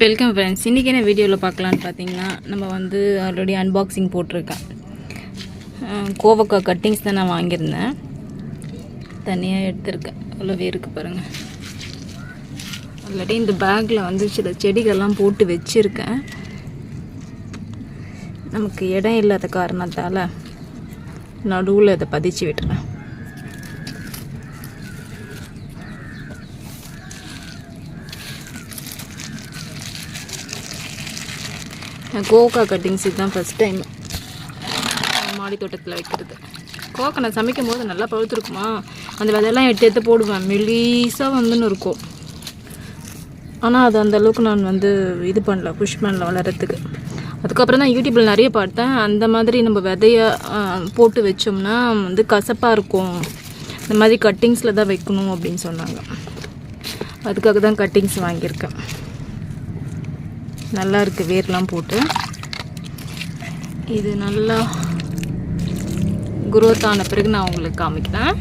Welcome friends இன்றைக்கி என்ன வீடியோவில் பார்க்கலான்னு பார்த்தீங்கன்னா நம்ம வந்து ஆல்ரெடி அன்பாக்சிங் போட்டிருக்கேன் அஹ் கோவக்காய் கட்டிங்ஸ் தான் நான் வாங்கியிருந்தேன். தனியாக எடுத்திருக்கேன். அவ்வளோவே இருக்குது பாருங்கள் ஆல்ரெடி இந்த பேக்கில் வந்து சில செடிகள்லாம் போட்டு வச்சுருக்கேன். நமக்கு இடம் இல்லாத காரணத்தால் நடுவில் இதை பதிச்சு விட்டுறேன். கோகா கட்டிங்ஸ் இதுதான் ஃபஸ்ட் டைம் மாடி தோட்டத்தில் வைக்கிறது. கோவக்கா நான் சமைக்கும் போது நல்லா பழுத்துருக்குமா? அந்த விதையெல்லாம் எடுத்து எடுத்து போடுவேன். மெலீஸாக வந்துன்னு இருக்கும். ஆனால் அது அந்த அளவுக்கு நான் வந்து இது பண்ணல புஷ் பண்ணல வளரத்துக்கு அதுக்கப்புறம் தான் யூடியூப்பில் நிறைய பார்த்தேன். அந்த மாதிரி நம்ம விதைய போட்டு வச்சோம்னா வந்து கசப்பாக இருக்கும். இந்த மாதிரி கட்டிங்ஸில் தான் வைக்கணும் அப்படின்னு சொன்னாங்க. அதுக்காக தான் கட்டிங்ஸ் வாங்கியிருக்கேன். நல்லா இருக்குது வேர்லாம் போட்டு. இது நல்லா குரோத் ஆன பிறகு நான் உங்களுக்கு காமிக்கிறேன்.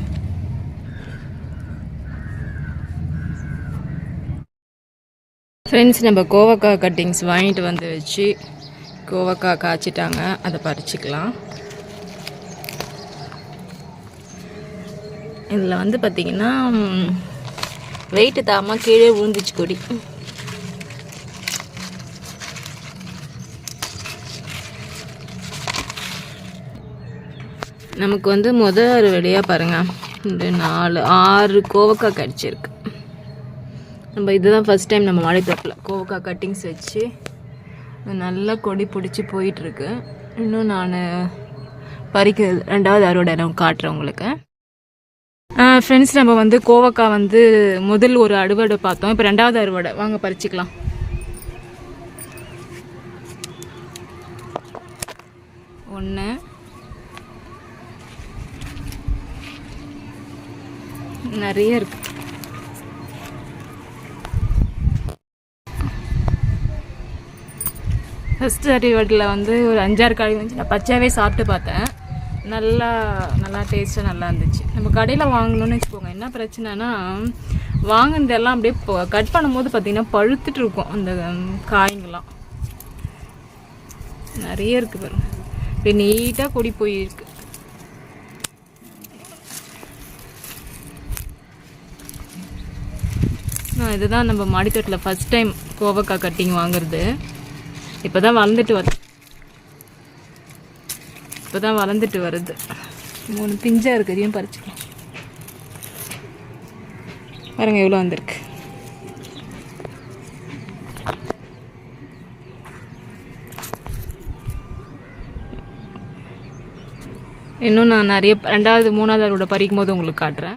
ஃப்ரெண்ட்ஸ் நம்ம கோவக்காய் கட்டிங்ஸ் வாங்கிட்டு வந்து வச்சு கோவக்காய் காய்ச்சிட்டாங்க. அதை பறிச்சிக்கலாம். இதில் வந்து பார்த்திங்கன்னா வெயிட்டு தாமல் கீழே விழுந்துச்சு கொடி. நமக்கு வந்து முதல் அறுவடையாக பாருங்கள் இந்த நாலு ஆறு கோவக்காய் கடிச்சிருக்கு. நம்ம இதுதான் ஃபஸ்ட் டைம் நம்ம மழைத்தோப்பில் கோவக்காய் கட்டிங்ஸ் வச்சு நல்லா கொடி பிடிச்சி போயிட்டுருக்கு. இன்னும் நான் பறிக்க ரெண்டாவது அறுவடை நான் காட்டுறேன் உங்களுக்கு. ஃப்ரெண்ட்ஸ் நம்ம வந்து கோவக்காய் வந்து முதல் ஒரு அறுவடை பார்த்தோம். இப்போ ரெண்டாவது அறுவடை. வாங்க பறிச்சுக்கலாம். ஒன்று நிறைய இருக்கு. ஃபஸ்ட்டு அரிவட்டில் வந்து ஒரு அஞ்சாறு காய் வந்து நான் பச்சையாகவே சாப்பிட்டு பார்த்தேன். நல்லா நல்லா டேஸ்ட்டாக நல்லா இருந்துச்சு. நம்ம கடையில் வாங்கணும்னு வச்சுக்கோங்க. என்ன பிரச்சனைனா வாங்கினதெல்லாம் அப்படியே கட் பண்ணும்போது பார்த்திங்கன்னா பழுத்துட்டு இருக்கும். அந்த காய்ங்கெல்லாம். நிறைய இருக்குது பாருங்க. அப்படியே நீட்டாக கொடி போயிருக்கு. இதுதான் நம்ம மாடித்தோட்டில் ஃபஸ்ட் டைம் கோவக்காய் கட்டிங் வாங்குறது. இப்போ தான் வளர்ந்துட்டு வருது இப்போ தான் வளர்ந்துட்டு வருது. மூணு பிஞ்சாக இருக்குது இதையும் பறிச்சுக்கலாம். பாருங்கள் எவ்வளோ வந்திருக்கு. இன்னும் நான் நிறைய ரெண்டாவது மூணாவது அறுவடை பறிக்கும் போது உங்களுக்கு காட்டுறேன்.